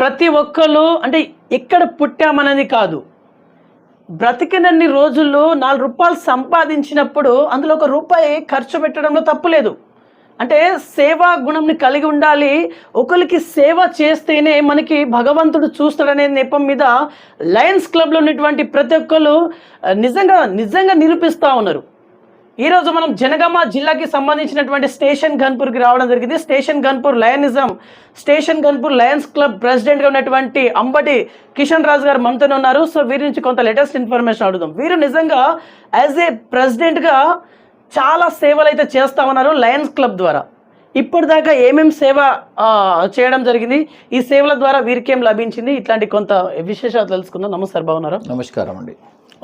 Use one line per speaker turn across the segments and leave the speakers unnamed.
ప్రతి ఒక్కరు అంటే ఎక్కడ పుట్టామనేది కాదు. బ్రతికినన్ని రోజులు నాలుగు రూపాయలు సంపాదించినప్పుడు అందులో ఒక రూపాయి ఖర్చు పెట్టడంలో తప్పు లేదు. అంటే సేవా గుణంని కలిగి ఉండాలి. ఒకరికి సేవ చేస్తేనే మనకి భగవంతుడు చూస్తాడనే నెపం మీద లయన్స్ క్లబ్లో ఉన్నటువంటి ప్రతి ఒక్కరు నిజంగా నిజంగా నిరూపిస్తూ ఉన్నారు. ఈరోజు మనం జనగామ జిల్లాకి సంబంధించినటువంటి స్టేషన్ గన్పూర్కి రావడం జరిగింది. Station Ghanpur lionism station Ghanpur Lions Club ప్రెసిడెంట్గా ఉన్నటువంటి అంబటి కిషన్ రాజు గారు మనతోనే ఉన్నారు. సో వీరి నుంచి కొంత లేటెస్ట్ ఇన్ఫర్మేషన్ అడుగుదాం. వీరు నిజంగా యాజ్ ఏ ప్రెసిడెంట్గా చాలా సేవలు అయితే చేస్తా ఉన్నారు లయన్స్ క్లబ్ ద్వారా. ఇప్పటిదాకా ఏమేం సేవ చేయడం జరిగింది? ఈ సేవల ద్వారా వీరికి ఏం లభించింది? ఇట్లాంటి కొంత విశేషాలు తెలుసుకుందాం. నమస్తే సార్ బాగున్నారా?
నమస్కారం అండి.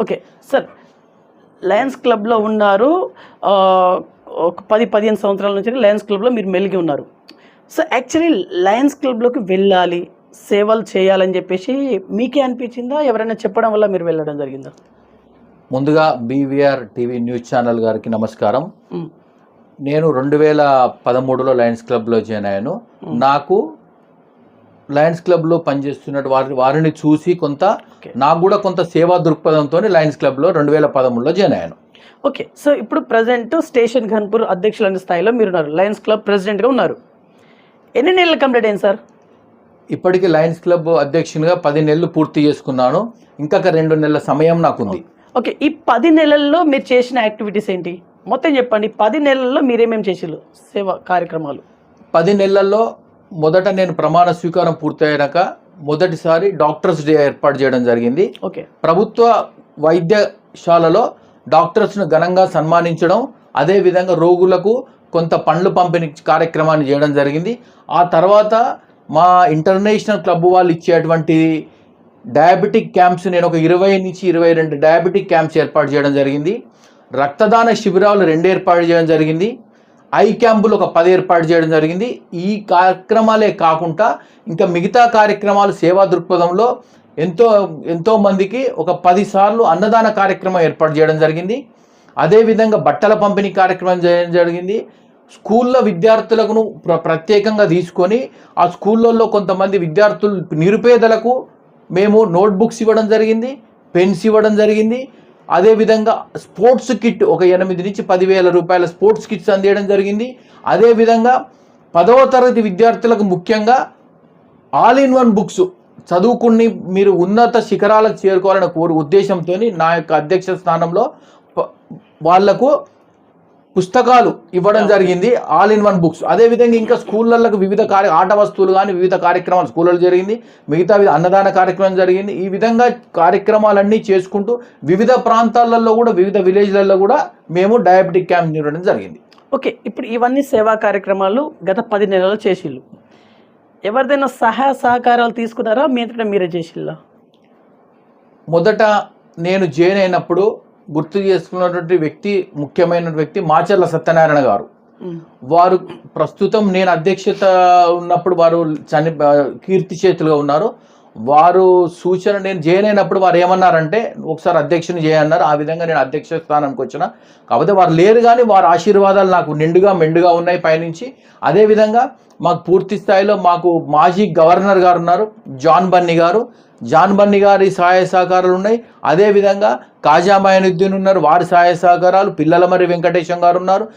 Okay sir. లయన్స్ క్లబ్లో ఉన్నారు. ఒక పది పదిహేను సంవత్సరాల నుంచి లయన్స్ క్లబ్లో మీరు మెలిగి ఉన్నారు. సో యాక్చువల్లీ లయన్స్ క్లబ్లోకి వెళ్ళాలి సేవలు చేయాలని చెప్పేసి మీకే అనిపించిందా? ఎవరైనా చెప్పడం వల్ల మీరు వెళ్ళడం జరిగిందా?
ముందుగా బీవీఆర్ టీవీ న్యూస్ ఛానల్ గారికి నమస్కారం. నేను రెండు వేల పదమూడులో లయన్స్ క్లబ్లో జాయిన్ అయ్యాను. నాకు లయన్స్ క్లబ్లో పనిచేస్తున్న వారి వారిని చూసి కొంత. నాకు కూడా కొంత సేవా దృక్పథంతో లయన్స్ క్లబ్లో రెండు వేల పదమూడులో జాయిన్ అయ్యాను.
ఓకే. సో ఇప్పుడు ప్రజెంట్ స్టేషన్ ఖాన్పూర్ అధ్యక్షులు అనే స్థాయిలో మీరు ఉన్నారు లయన్స్ క్లబ్ ప్రెసిడెంట్గా ఉన్నారు. ఎన్ని నెలలు కంప్లీట్ అయింది సార్?
ఇప్పటికీ లయన్స్ క్లబ్ అధ్యక్షునిగా పది నెలలు పూర్తి చేసుకున్నాను. ఇంకొక రెండు నెలల సమయం నాకుంది.
ఓకే. ఈ పది నెలల్లో మీరు చేసిన యాక్టివిటీస్ ఏంటి? మొత్తం చెప్పండి. పది నెలల్లో మీరేమేమి చేసిర్రు సేవ కార్యక్రమాలు.
పది నెలల్లో మొదట నేను ప్రమాణ స్వీకారం పూర్తయ్యాక మొదటిసారి డాక్టర్స్ డే ఏర్పాటు చేయడం జరిగింది.
ఓకే.
ప్రభుత్వ వైద్యశాలలో డాక్టర్స్ను ఘనంగా సన్మానించడం అదేవిధంగా రోగులకు కొంత పండ్లు పంపిణీ కార్యక్రమాన్ని చేయడం జరిగింది. ఆ తర్వాత మా ఇంటర్నేషనల్ క్లబ్ వాళ్ళు ఇచ్చేటువంటి డయాబెటిక్ క్యాంప్స్ నేను ఒక ఇరవై నుంచి ఇరవై రెండు డయాబెటిక్ క్యాంప్స్ ఏర్పాటు చేయడం జరిగింది. రక్తదాన శిబిరాలు రెండు ఏర్పాటు చేయడం జరిగింది. ఐ క్యాంపులు ఒక పది ఏర్పాటు చేయడం జరిగింది. ఈ కార్యక్రమాలే కాకుండా ఇంకా మిగతా కార్యక్రమాలు సేవా దృక్పథంలో ఎంతో ఎంతో మందికి ఒక పది సార్లు అన్నదాన కార్యక్రమం ఏర్పాటు చేయడం జరిగింది. అదేవిధంగా బట్టల పంపిణీ కార్యక్రమం చేయడం జరిగింది. స్కూల్లో విద్యార్థులకు ప్ర ప్రత్యేకంగా తీసుకొని ఆ స్కూళ్ళల్లో కొంతమంది విద్యార్థులు నిరుపేదలకు మేము నోట్బుక్స్ ఇవ్వడం జరిగింది పెన్స్ ఇవ్వడం జరిగింది. అదేవిధంగా స్పోర్ట్స్ కిట్ ఒక ఎనిమిది నుంచి పదివేల రూపాయల స్పోర్ట్స్ కిట్స్ అందించడం జరిగింది. అదేవిధంగా పదవ తరగతి విద్యార్థులకు ముఖ్యంగా ఆల్ ఇన్ వన్ బుక్స్ చదువుకుని మీరు ఉన్నత శిఖరాలకు చేరుకోవాలనే కోరు ఉద్దేశంతో నా యొక్క అధ్యక్ష స్థానంలో వాళ్ళకు పుస్తకాలు ఇవ్వడం జరిగింది. ఆల్ ఇన్ వన్ బుక్స్ అదేవిధంగా ఇంకా స్కూళ్ళకు వివిధ కార్య ఆట వస్తువులు కానీ వివిధ కార్యక్రమాలు స్కూళ్ళలో జరిగింది. మిగతా అన్నదాన కార్యక్రమం జరిగింది. ఈ విధంగా కార్యక్రమాలన్నీ చేసుకుంటూ వివిధ ప్రాంతాలలో కూడా వివిధ విలేజ్లలో కూడా మేము డయాబెటిక్ క్యాంప్ నిర్వహించడం జరిగింది.
ఓకే ఇప్పుడు ఇవన్నీ సేవా కార్యక్రమాలు గత పది నెలలు చేసిళ్ళు. ఎవరిదైనా సహాయ సహకారాలు తీసుకున్నారా? మీ మీరే చేసిల్లా
మొదట నేను జాయిన్ అయినప్పుడు గుర్తు చేసుకున్నటువంటి వ్యక్తి ముఖ్యమైన వ్యక్తి మాచర్ల సత్యనారాయణ గారు. వారు ప్రస్తుతం నేను అధ్యక్షత ఉన్నప్పుడు వారు చని కీర్తి చేతులుగా ఉన్నారు. వారు సూచన నేను చేయలేనప్పుడు వారు ఏమన్నారంటే ఒకసారి అధ్యక్షుని చేయన్నారు ఆ విధంగా నేను అధ్యక్ష స్థానానికి వచ్చిన. కాకపోతే వారు లేరు కానీ వారి ఆశీర్వాదాలు నాకు నిండుగా మెండుగా ఉన్నాయి పైనుంచి. అదేవిధంగా మాకు పూర్తి స్థాయిలో మాకు మాజీ గవర్నర్ గారు ఉన్నారు జాన్ బన్నీ గారు. జాన్ బన్నీ గారి సహాయ సహకారాలు ఉన్నాయి. అదేవిధంగా కాజా మాయనుద్దీన్ ఉన్నారు వారి సహాయ సహకారాలు. పిల్లల మరి వెంకటేశం గారు ఉన్నారు.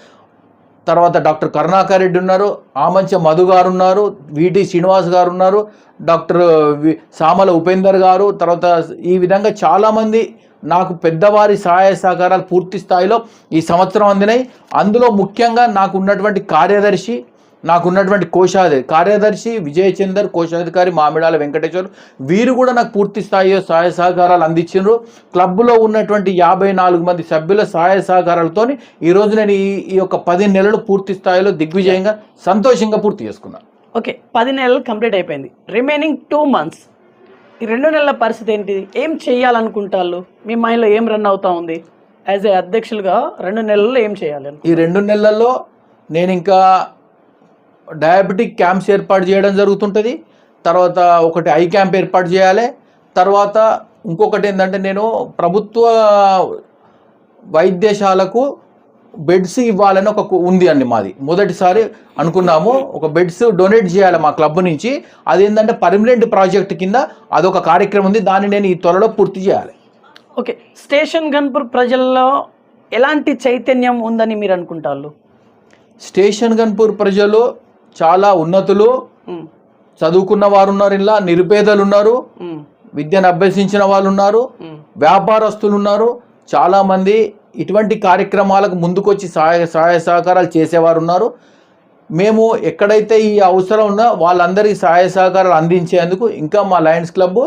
తర్వాత డాక్టర్ కరుణాకర్ రెడ్డి ఉన్నారు ఆమంచ మధు గారు ఉన్నారు విటి శ్రీనివాస్ గారు ఉన్నారు డాక్టర్ వి- సామల ఉపేందర్ గారు తర్వాత ఈ విధంగా చాలామంది నాకు పెద్దవారి సహాయ సహకారాలు పూర్తి స్థాయిలో ఈ సంవత్సరం అందినాయి. అందులో ముఖ్యంగా నాకు ఉన్నటువంటి కార్యదర్శి నాకు ఉన్నటువంటి కోశాధికారి కార్యదర్శి విజయ్ చందర్ కోశాధికారి మామిడాల వెంకటేశ్వర్ వీరు కూడా నాకు పూర్తి స్థాయిలో సహాయ సహకారాలు అందించారు క్లబ్లో ఉన్నటువంటి యాభై నాలుగు మంది సభ్యుల సహాయ సహకారాలతో ఈరోజు నేను ఈ ఈ యొక్క పది నెలలు పూర్తి స్థాయిలో దిగ్విజయంగా సంతోషంగా పూర్తి చేసుకున్నాను
ఓకే పది నెలలు కంప్లీట్ అయిపోయింది. Remaining two months. ఈ రెండు నెలల పరిస్థితి ఏంటిది? ఏం చేయాలనుకుంటారు మీ మైండ్లో ఏం రన్ అవుతా ఉంది? యాజ్ ఏ అధ్యక్షులుగా రెండు నెలల్లో ఏం చేయాలి
ఈ రెండు నెలల్లో నేను ఇంకా డయాబెటిక్ క్యాంప్స్ ఏర్పాటు చేయడం జరుగుతుంటుంది. తర్వాత ఒకటి ఐ క్యాంప్ ఏర్పాటు చేయాలి. తర్వాత ఇంకొకటి ఏంటంటే నేను ప్రభుత్వ వైద్యశాలకు బెడ్స్ ఇవ్వాలని ఒక ఉంది అండి మాది. మొదటిసారి అనుకున్నాము. ఒక బెడ్స్ డొనేట్ చేయాలి మా క్లబ్ నుంచి. అది ఏంటంటే పర్మనెంట్ ప్రాజెక్ట్ కింద అదొక కార్యక్రమం ఉంది. దాన్ని నేను ఈ త్వరలో పూర్తి చేయాలి.
ఓకే. స్టేషన్ గన్పూర్ ప్రజల్లో ఎలాంటి చైతన్యం ఉందని మీరు అనుకుంటారు?
స్టేషన్ గన్పూర్ ప్రజలు చాలా ఉన్నతులు. చదువుకున్న వారు ఉన్నారు ఇలా నిరుపేదలు ఉన్నారు విద్యను అభ్యసించిన వాళ్ళు ఉన్నారు. వ్యాపారస్తులు ఉన్నారు చాలామంది ఇటువంటి కార్యక్రమాలకు ముందుకొచ్చి సహాయ సహాయ సహకారాలు చేసేవారు ఉన్నారు మేము ఎక్కడైతే ఈ అవసరం ఉందో వాళ్ళందరికీ సహాయ సహకారాలు అందించేందుకు ఇంకా మా లయన్స్ క్లబ్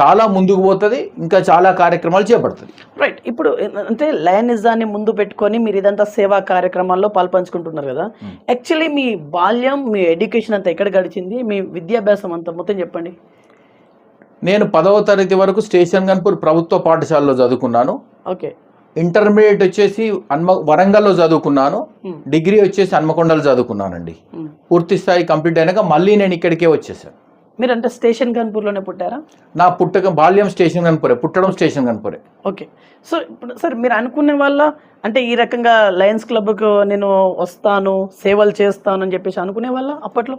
చాలా ముందుకు పోతుంది ఇంకా చాలా కార్యక్రమాలు చేపడుతుంది.
రైట్ ఇప్పుడు అంటే లయనిజాన్ని ముందు పెట్టుకొని మీరు ఇదంతా సేవా కార్యక్రమాల్లో పాల్పంచుకుంటున్నారు కదా. యాక్చువల్లీ మీ బాల్యం మీ ఎడ్యుకేషన్ అంతా ఎక్కడ గడిచింది? మీ విద్యాభ్యాసం అంతా మొత్తం చెప్పండి.
నేను పదవ తరగతి వరకు స్టేషన్ గన్పూర్ ప్రభుత్వ పాఠశాలలో చదువుకున్నాను.
ఓకే.
ఇంటర్మీడియట్ వచ్చేసి హన్మ వరంగల్లో చదువుకున్నాను.
Hmm.
డిగ్రీ వచ్చేసి హన్మకొండలో చదువుకున్నానండి.
ఉమ్.
పూర్తి స్థాయి కంప్లీట్ అయినాక మళ్ళీ నేను ఇక్కడికే వచ్చేసాను.
మీరు అంటే స్టేషన్ గన్పూర్లోనే పుట్టారా?
నా పుట్టక బాల్యం స్టేషన్ కనుపూరే పుట్టడం స్టేషన్ కనుపూరే
ఓకే. సో ఇప్పుడు సార్ మీరు అనుకునే వల్ల అంటే ఈ రకంగా లయన్స్ క్లబ్కు నేను వస్తాను సేవలు చేస్తాను అని చెప్పేసి అనుకునే వాళ్ళ అప్పట్లో?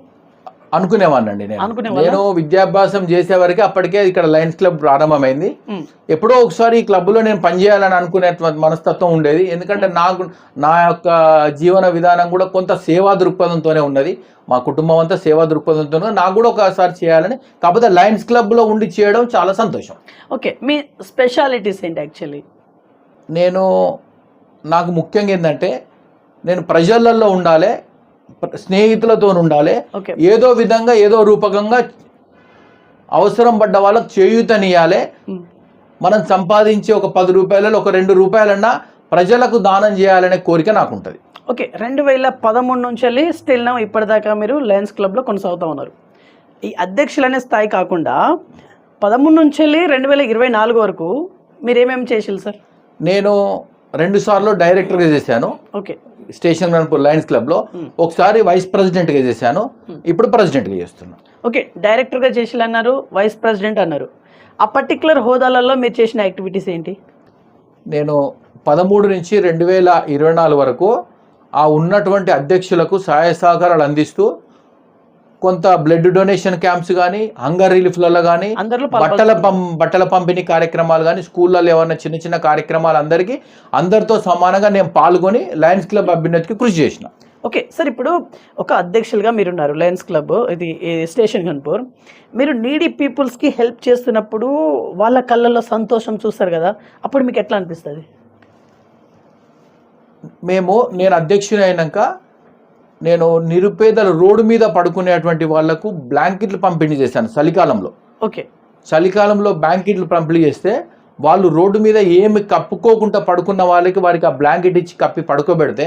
అనుకునేవాడినండి నేను? నేను విద్యాభ్యాసం చేసే వరకే అప్పటికే ఇక్కడ లయన్స్ క్లబ్ ప్రారంభమైంది. ఎప్పుడో ఒకసారి ఈ క్లబ్లో నేను పనిచేయాలని అనుకునేటువంటి మనస్తత్వం ఉండేది. ఎందుకంటే నాకు నా యొక్క జీవన విధానం కూడా కొంత సేవా దృక్పథంతోనే ఉన్నది. మా కుటుంబం అంతా సేవా దృక్పథంతో ఉన్నది. నాకు కూడా ఒకసారి చేయాలని కాకపోతే లయన్స్ క్లబ్లో ఉండి చేయడం చాలా సంతోషం.
ఓకే. మీ స్పెషాలిటీస్ ఏంటి యాక్చువల్లీ?
నేను నాకు ముఖ్యంగా ఏంటంటే నేను ప్రజలలో ఉండాలి స్నేహితులతో ఉండాలి. ఏదో విధంగా ఏదో రూపకంగా అవసరం పడ్డ వాళ్ళకి చేయూతనియాలి మనం సంపాదించే ఒక పది రూపాయలలో ఒక రెండు రూపాయలన్నా ప్రజలకు దానం చేయాలనే కోరిక నాకు ఉంటుంది
ఓకే రెండు వేల పదమూడు నుంచి వెళ్ళి స్టిల్ నా ఇప్పటిదాకా మీరు లయన్స్ క్లబ్లో కొనసాగుతూ ఉన్నారు. ఈ అధ్యక్షులు అనే స్థాయి కాకుండా పదమూడు నుంచి వెళ్ళి రెండు వేల ఇరవై నాలుగు వరకు మీరు ఏమేమి చేసిల్లు సార్?
నేను రెండు సార్లు డైరెక్టర్గా చేశాను.
ఓకే.
స్టేషన్ లయన్స్ క్లబ్లో. ఒకసారి వైస్ ప్రెసిడెంట్గా చేశాను. ఇప్పుడు ప్రెసిడెంట్గా చేస్తున్నాను.
ఓకే డైరెక్టర్గా చేసిల్ అన్నారు వైస్ ప్రెసిడెంట్ అన్నారు. ఆ పర్టికులర్ హోదాలలో మీరు చేసిన యాక్టివిటీస్ ఏంటి?
నేను పదమూడు నుంచి రెండు వేల ఇరవై నాలుగు వరకు ఆ ఉన్నటువంటి అధ్యక్షులకు సహాయ సహకారాలు అందిస్తూ కొంత బ్లడ్ డొనేషన్ క్యాంప్స్ కానీ హంగర్ రిలీఫ్లలో కానీ
అందరిలో
బట్టల పం బట్టల పంపిణీ కార్యక్రమాలు కానీ స్కూళ్ళల్లో ఏమన్నా చిన్న చిన్న కార్యక్రమాలు అందరికీ అందరితో సమానంగా నేను పాల్గొని లయన్స్ క్లబ్ అభ్యున్నతికి కృషి చేసిన.
ఓకే సార్ ఇప్పుడు ఒక అధ్యక్షులుగా మీరున్నారు లయన్స్ క్లబ్ ఇది స్టేషన్ గన్పూర్ మీరు నీడీ పీపుల్స్కి హెల్ప్ చేస్తున్నప్పుడు వాళ్ళ కళ్ళల్లో సంతోషం చూస్తారు కదా అప్పుడు మీకు ఎట్లా అనిపిస్తుంది?
మేము నేను అధ్యక్షుని అయినాక నేను నిరుపేదల రోడ్డు మీద పడుకునేటువంటి వాళ్ళకు బ్లాంకెట్లు పంపిణీ చేశాను చలికాలంలో.
ఓకే.
చలికాలంలో బ్లాంకెట్లు పంపిణీ చేస్తే వాళ్ళు రోడ్డు మీద ఏమి కప్పుకోకుండా పడుకున్న వాళ్ళకి వారికి ఆ బ్లాంకెట్ ఇచ్చి కప్పి పడుకోబెడితే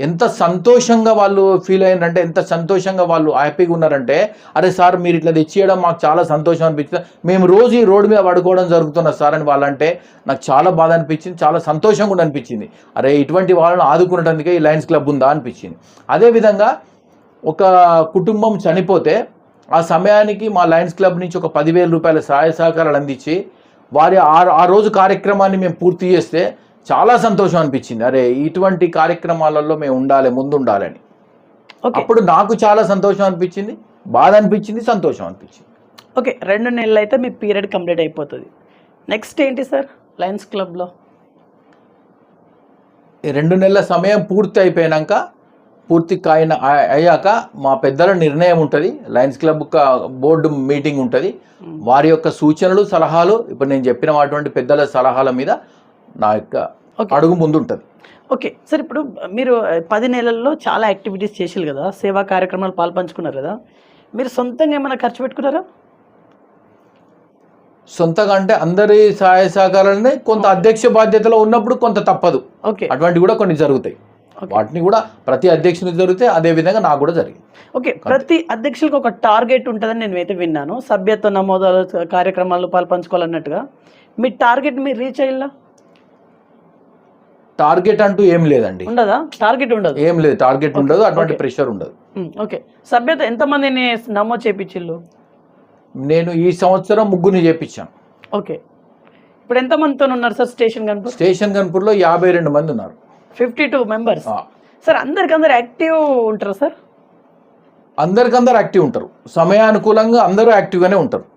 ఎంత సంతోషంగా వాళ్ళు ఫీల్ అయ్యారంటే ఎంత సంతోషంగా వాళ్ళు హ్యాపీగా ఉన్నారంటే అరే సార్ మీరు ఇట్లా తెచ్చియడం మాకు చాలా సంతోషం అనిపించింది. మేము రోజు ఈ రోడ్డు మీద పడుకోవడం జరుగుతున్న సార్ అని వాళ్ళంటే నాకు చాలా బాధ అనిపించింది చాలా సంతోషంగా కూడా అనిపించింది. అరే ఇటువంటి వాళ్ళని ఆదుకునేటందుకే ఈ లయన్స్ క్లబ్ ఉందా అనిపించింది. అదేవిధంగా ఒక కుటుంబం చనిపోతే ఆ సమయానికి మా లయన్స్ క్లబ్ నుంచి ఒక పదివేల రూపాయల సహాయ సహకారాలు అందించి వారి ఆ ఆ రోజు కార్యక్రమాన్ని మేము పూర్తి చేస్తే చాలా సంతోషం అనిపించింది. అరే ఇటువంటి కార్యక్రమాలలో మేము ఉండాలి ముందు ఉండాలని
ఓకే.
అప్పుడు నాకు చాలా సంతోషం అనిపించింది బాధ అనిపించింది సంతోషం అనిపించింది.
ఓకే రెండు నెలలు అయితే మీ పీరియడ్ కంప్లీట్ అయిపోతుంది. నెక్స్ట్ ఏంటి సార్? లయన్స్ క్లబ్లో.
రెండు నెలల సమయం పూర్తి అయిపోయాక పూర్తి కాయిన అయ్యాక మా పెద్దల నిర్ణయం ఉంటుంది. లయన్స్ క్లబ్ బోర్డు మీటింగ్ ఉంటుంది. వారి యొక్క సూచనలు సలహాలు ఇప్పుడు నేను చెప్పిన అటువంటి పెద్దల సలహాల మీద నా యొక్క. అడుగు ముందు ఉంటుంది
ఓకే. సార్ ఇప్పుడు మీరు పది నెలల్లో చాలా యాక్టివిటీస్ చేసారు కదా సేవా కార్యక్రమాలు పాల్పంచుకున్నారు కదా మీరు సొంతంగా ఏమైనా ఖర్చు పెట్టుకున్నారా?
సొంతగా అంటే అందరి సహాయ సహకారాలని కొంత అధ్యక్ష బాధ్యతలో ఉన్నప్పుడు కొంత తప్పదు.
ఓకే.
అటువంటివి కూడా కొన్ని జరుగుతాయి. వాటిని కూడా ప్రతి అధ్యక్షునికి జరిగితే అదే విధంగా నాకు కూడా జరిగింది.
ఓకే. ప్రతి అధ్యక్షులకు ఒక టార్గెట్ ఉంటుందని నేను అయితే విన్నాను. సభ్యత్వ నమోదాలు కార్యక్రమాల్లో పాల్పంచుకోవాలన్నట్టుగా. మీ టార్గెట్ మీరు రీచ్ అయ్యిందా
టార్గెట్ అంటూ ఏం లేదండి.
ఉండదా? టార్గెట్ ఉండదు.
ఏం లేదు టార్గెట్ ఉండదు అటువంటి. ప్రెషర్ ఉండదు.
ఓకే. సభ్యత ఎంతమందిని నమోదు చేయించిల్లు
నేను ఈ సంవత్సరం ముగ్గురిని చేపించాను
ఓకే. ఇప్పుడు ఎంతమందితో ఉన్నారు సార్ స్టేషన్ కనుక
స్టేషన్ కన్పూర్లో యాభై రెండు మంది ఉన్నారు.
Fifty two members. సార్ అందరికి అందరు యాక్టివ్ ఉంటారా సార్?
అందరికందరు యాక్టివ్ ఉంటారు. సమయానుకూలంగా అందరూ యాక్టివ్గానే ఉంటారు.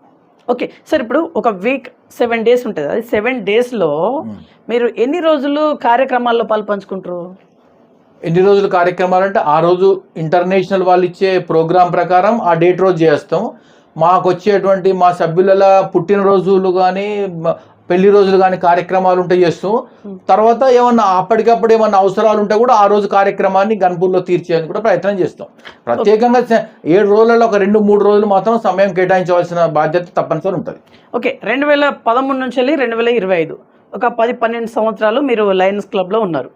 ఓకే సార్ ఇప్పుడు ఒక వీక్ సెవెన్ డేస్ ఉంటుంది. అది సెవెన్ డేస్లో మీరు ఎన్ని రోజులు కార్యక్రమాల్లో పాలు పంచుకుంటారు
ఎన్ని రోజులు కార్యక్రమాలు అంటే ఆ రోజు ఇంటర్నేషనల్ వాళ్ళు ఇచ్చే ప్రోగ్రాం ప్రకారం ఆ డేట్ రోజు చేస్తాం. మాకు వచ్చేటువంటి మా సభ్యుల పుట్టినరోజులు కానీ పెళ్ళి రోజులు కానీ కార్యక్రమాలు ఉంటే చేస్తాం తర్వాత ఏమన్నా అప్పటికప్పుడు ఏమన్నా అవసరాలు ఉంటే కూడా ఆ రోజు కార్యక్రమాన్ని గన్పూర్లో తీర్చేయడానికి కూడా ప్రయత్నం చేస్తాం. ప్రత్యేకంగా ఏడు రోజులలో ఒక రెండు మూడు రోజులు మాత్రం సమయం కేటాయించవలసిన బాధ్యత తప్పనిసరి ఉంటుంది.
ఓకే. రెండు వేల పదమూడు నుంచి వెళ్ళి రెండు వేల ఇరవై ఐదు ఒక పది పన్నెండు సంవత్సరాలు మీరు లయన్స్ క్లబ్లో ఉన్నారు.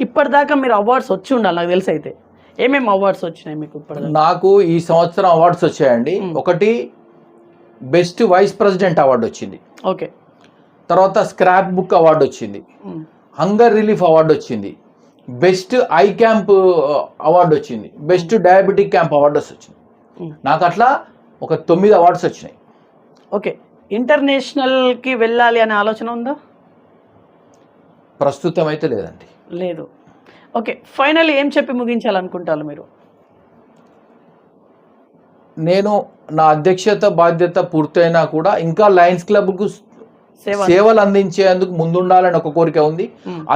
ఇప్పటిదాకా మీరు అవార్డ్స్ వచ్చి ఉండాలి నాకు తెలిసి అయితే. ఏమేమి అవార్డ్స్ వచ్చినాయి మీకు ఇప్పటిదాకా?
నాకు ఈ సంవత్సరం అవార్డ్స్ వచ్చాయండి. ఒకటి బెస్ట్ వైస్ ప్రెసిడెంట్ అవార్డు వచ్చింది.
ఓకే.
తర్వాత స్క్రాప్ బుక్ అవార్డు వచ్చింది. హంగర్ రిలీఫ్ అవార్డు వచ్చింది. బెస్ట్ ఐ క్యాంప్ అవార్డు వచ్చింది. బెస్ట్ డయాబెటిక్ క్యాంప్ అవార్డర్స్ వచ్చింది. నాకు అట్లా ఒక తొమ్మిది అవార్డ్స్ వచ్చినాయి.
ఓకే. ఇంటర్నేషనల్కి వెళ్ళాలి అనే ఆలోచన ఉందా?
ప్రస్తుతం అయితే లేదండి.
లేదు. ఓకే. ఫైనల్ ఏం చెప్పి ముగించాలనుకుంటారు మీరు?
నేను నా అధ్యక్షత బాధ్యత పూర్తయినా కూడా ఇంకా లయన్స్ క్లబ్కు సేవలు. అందించేందుకు ముందుండాలని ఒక కోరిక ఉంది.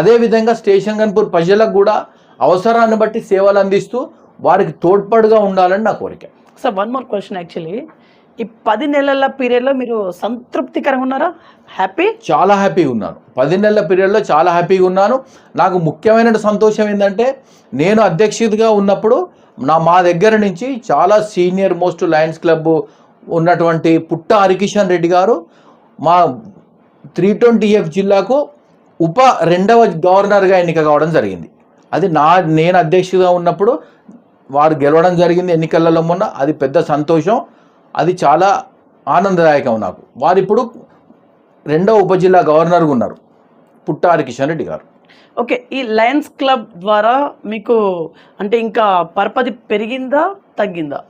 అదే విధంగా స్టేషన్ గన్పూర్ ప్రజలకు కూడా అవసరాన్ని బట్టి సేవలు అందిస్తూ వారికి తోడ్పాటుగా ఉండాలని నా కోరిక.
Sir one more question actually ఈ పది నెలల పీరియడ్లో మీరు సంతృప్తికరంగా ఉన్నారా? హ్యాపీ
చాలా హ్యాపీగా ఉన్నాను. పది నెలల పీరియడ్లో చాలా హ్యాపీగా ఉన్నాను. నాకు ముఖ్యమైన సంతోషం ఏంటంటే నేను అధ్యక్షుడిగా ఉన్నప్పుడు నా మా దగ్గర నుంచి చాలా సీనియర్ మోస్ట్ లయన్స్ క్లబ్ ఉన్నటువంటి పుట్ట హరికిషన్ రెడ్డి గారు మా త్రీ ట్వంటీ ఎఫ్ జిల్లాకు ఉప రెండవ గవర్నర్గా ఎన్నిక కావడం జరిగింది. అది నా నేను అధ్యక్షుడిగా ఉన్నప్పుడు వారు గెలవడం జరిగింది ఎన్నికలలో మొన్న. అది పెద్ద సంతోషం. అది చాలా ఆనందదాయకం నాకు. వారు ఇప్పుడు రెండవ ఉప జిల్లా గవర్నర్గా ఉన్నారు. పుట్టారి కిషన్ రెడ్డి గారు.
ఓకే. ఈ లయన్స్ క్లబ్ ద్వారా మీకు అంటే ఇంకా పరపతి పెరిగిందా తగ్గిందా?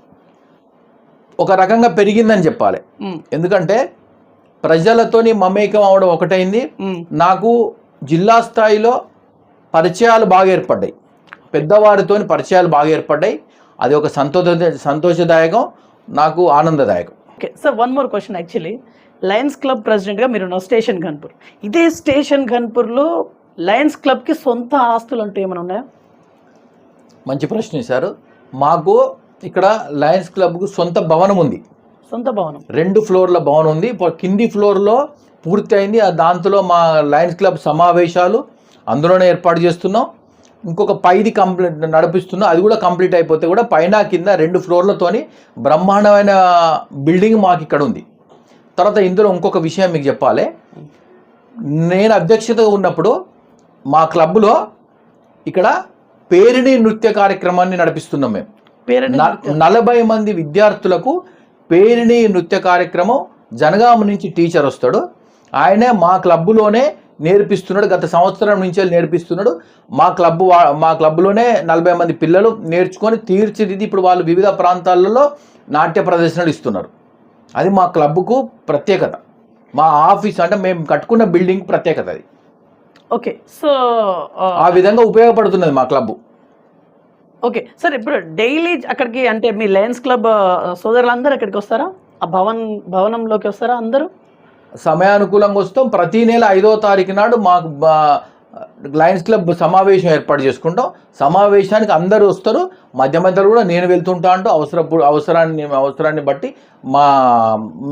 ఒక రకంగా పెరిగిందని చెప్పాలి. ఎందుకంటే ప్రజలతోని మమేకం అవడం ఒకటైంది. నాకు జిల్లా స్థాయిలో పరిచయాలు బాగా ఏర్పడ్డాయి. పెద్దవారితోని పరిచయాలు బాగా ఏర్పడ్డాయి. అది ఒక సంతోష సంతోషదాయకం నాకు ఆనందదాయకం.
Okay sir one more question actually Lions Club ప్రెసిడెంట్గా మీరు స్టేషన్ ఘన్పూర్. ఇదే స్టేషన్ ఘన్పూర్లో లయన్స్ క్లబ్కి సొంత ఆస్తులు అంటూ ఏమైనా ఉన్నాయా?
మంచి ప్రశ్న వేశారు. మాకు ఇక్కడ లయన్స్ క్లబ్కు సొంత భవనం ఉంది
సొంత భవనం.
రెండు ఫ్లోర్ల భవనం ఉంది. కింది ఫ్లోర్లో పూర్తి అయింది ఆ దాంట్లో మా లయన్స్ క్లబ్ సమావేశాలు అందులోనే ఏర్పాటు చేస్తున్నాం. ఇంకొక పైది కంప్లీట్ నడిపిస్తున్నాం. అది కూడా కంప్లీట్ అయిపోతే కూడా పైన కింద రెండు ఫ్లోర్లతోని బ్రహ్మాండమైన బిల్డింగ్ మాకు ఇక్కడ ఉంది. తర్వాత ఇందులో ఇంకొక విషయం మీకు చెప్పాలి. నేను అధ్యక్షతగా ఉన్నప్పుడు మా క్లబ్లో ఇక్కడ పేరిణి నృత్య కార్యక్రమాన్ని నడిపిస్తున్నాం మేము. నలభై మంది విద్యార్థులకు పేరిణి నృత్య కార్యక్రమం జనగామ నుంచి టీచర్ వస్తాడు. ఆయనే మా క్లబ్లోనే నేర్పిస్తున్నాడు. గత సంవత్సరం నుంచి నేర్పిస్తున్నాడు. మా క్లబ్ వా- మా క్లబ్లోనే నలభై మంది పిల్లలు నేర్చుకొని తీర్చిదిద్ది ఇప్పుడు వాళ్ళు వివిధ ప్రాంతాలలో నాట్య ప్రదర్శనలు ఇస్తున్నారు. అది మా క్లబ్కు ప్రత్యేకత. మా ఆఫీస్ అంటే మేము కట్టుకున్న బిల్డింగ్ ప్రత్యేకత అది.
ఓకే. సో
ఆ విధంగా ఉపయోగపడుతున్నది మా క్లబ్
ఓకే. సార్ ఇప్పుడు డైలీ అక్కడికి అంటే మీ లయన్స్ క్లబ్ సోదరులందరూ అక్కడికి వస్తారా? ఆ భవన్ భవనంలోకి వస్తారా అందరూ?
సమయానుకూలంగా వస్తాం. ప్రతి నెల ఐదో తారీఖు నాడు మాకు లయన్స్ క్లబ్ సమావేశం ఏర్పాటు చేసుకుంటాం. సమావేశానికి అందరూ వస్తారు. మధ్య మధ్యలో కూడా నేను వెళ్తుంటా అంటూ అవసరపు అవసరాన్ని అవసరాన్ని బట్టి మా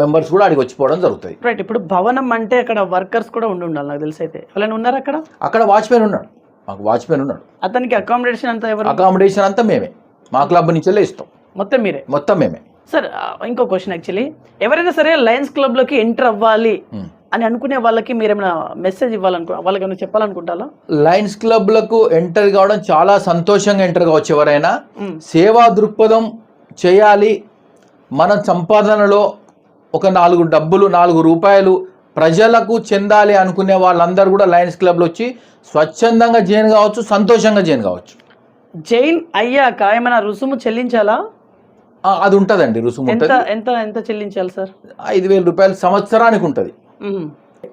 మెంబర్స్ కూడా అడిగి వచ్చిపోవడం జరుగుతుంది
రైట్. ఇప్పుడు భవనం అంటే అక్కడ వర్కర్స్ కూడా ఉండి ఉండాలి నాకు తెలిసి అయితే. ఎవరైనా ఉన్నారా అక్కడ?
అక్కడ వాచ్మెన్ ఉన్నాడు. మాకు వాచ్మెన్ ఉన్నాడు.
అతనికి అకామిడేషన్ అంతా ఎవరు?
అకామిడేషన్ అంతా మేమే. మా క్లబ్ నుంచెల్లే ఇస్తాం.
మొత్తం మీరే?
మొత్తం మేమే.
సార్ ఇంకో క్వశ్చన్ యాక్చువల్లీ ఎవరైనా సరే లయన్స్ క్లబ్లోకి ఎంటర్ అవ్వాలి. అని అనుకునే వాళ్ళకి మీరు ఏమైనా మెసేజ్ ఇవ్వాలనుకో వాళ్ళకి ఏమైనా చెప్పాలనుకుంటారా
లయన్స్ క్లబ్లకు ఎంటర్ కావడం చాలా సంతోషంగా ఎంటర్ కావచ్చు ఎవరైనా. సేవా దృక్పథం చేయాలి. మన సంపాదనలో ఒక నాలుగు డబ్బులు నాలుగు రూపాయలు ప్రజలకు చెందాలి అనుకునే వాళ్ళందరూ కూడా లయన్స్ క్లబ్లో వచ్చి స్వచ్ఛందంగా జైన్ కావచ్చు సంతోషంగా జైన్ కావచ్చు.
జైన్ అయ్యాక ఏమైనా రుసుము చెల్లించాలా?
అది ఉంటుందండి రుసుము
ఎంత
ఉంటుంది.
ఎంత ఎంత చెల్లించాలి సార్?
ఐదు వేల రూపాయలు సంవత్సరానికి ఉంటుంది.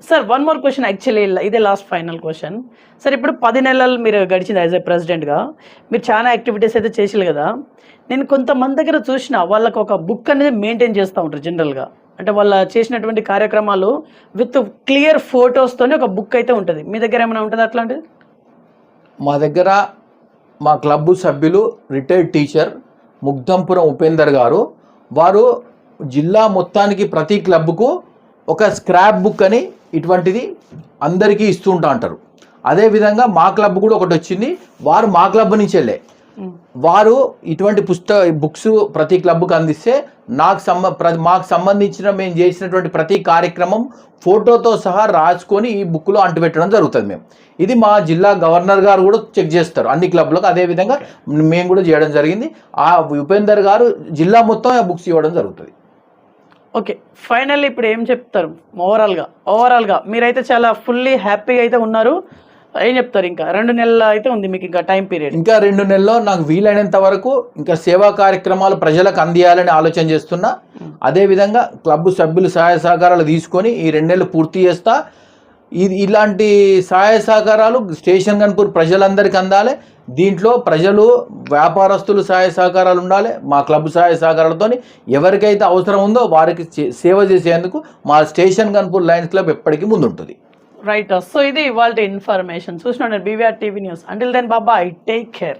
Sir one more question actually ఇదే లాస్ట్ ఫైనల్ క్వశ్చన్ సార్ ఇప్పుడు పది నెలలు మీరు గడిచింది యాజ్ ఎ ప్రెసిడెంట్గా మీరు చాలా యాక్టివిటీస్ అయితే చేసారు కదా. నేను కొంతమంది దగ్గర చూసిన వాళ్ళకి ఒక బుక్ అనేది మెయింటైన్ చేస్తూ ఉంటారు జనరల్గా అంటే వాళ్ళ చేసినటువంటి కార్యక్రమాలు విత్ క్లియర్ ఫొటోస్తోనే ఒక బుక్ అయితే ఉంటుంది. మీ దగ్గర ఏమైనా ఉంటుంది అట్లాంటిది?
మా దగ్గర మా క్లబ్ సభ్యులు రిటైర్డ్ టీచర్ ముగ్ధంపురం ఉపేందర్ గారు. వారు జిల్లా మొత్తానికి ప్రతి క్లబ్కు ఒక స్క్రాప్ బుక్ అని ఇటువంటిది అందరికీ ఇస్తుంటా అంటారు. అదేవిధంగా మా క్లబ్ కూడా ఒకటి వచ్చింది. వారు మా క్లబ్ నుంచి వెళ్ళే. వారు ఇటువంటి పుస్తక బుక్స్ ప్రతి క్లబ్కు అందిస్తే నాకు సంబ ప్ర- మాకు సంబంధించిన మేము చేసినటువంటి ప్రతి కార్యక్రమం ఫోటోతో సహా రాసుకొని ఈ బుక్లో అంటుపెట్టడం జరుగుతుంది మేము. ఇది మా జిల్లా గవర్నర్ గారు కూడా చెక్ చేస్తారు. అన్ని క్లబ్లకు అదేవిధంగా మేము కూడా చేయడం జరిగింది. ఆ ఉపేందర్ గారు జిల్లా మొత్తం ఆ బుక్స్ ఇవ్వడం జరుగుతుంది.
ఓకే. ఫైనల్ ఇప్పుడు ఏం చెప్తారు? ఓవరాల్గా ఓవరాల్గా మీరైతే చాలా ఫుల్లీ హ్యాపీగా అయితే ఉన్నారు. ఏం చెప్తారు ఇంకా? రెండు నెలలు అయితే ఉంది మీకు ఇంకా టైం పీరియడ్
ఇంకా రెండు నెలల్లో నాకు వీలైనంత వరకు ఇంకా సేవా కార్యక్రమాలు ప్రజలకు అందియాలని ఆలోచన చేస్తున్నా. అదేవిధంగా క్లబ్ సభ్యులు సహాయ సహకారాలు తీసుకొని ఈ రెండు నెలలు పూర్తి చేస్తా. ఇది ఇలాంటి సహాయ సహకారాలు స్టేషన్ కన్పూర్ ప్రజలందరికీ అందాలి. దీంట్లో ప్రజలు వ్యాపారస్తులు సహాయ సహకారాలు ఉండాలి. మా క్లబ్ సహాయ సహకారాలతో ఎవరికైతే అవసరం ఉందో వారికి సేవ చేసేందుకు మా స్టేషన్ కన్పూర్ లయన్స్ క్లబ్ ఎప్పటికీ ముందుంటుంది.
రైట్ సో ఇది ఇవాళ ఇన్ఫర్మేషన్ చూసిన BVR TV news until then Baba I take care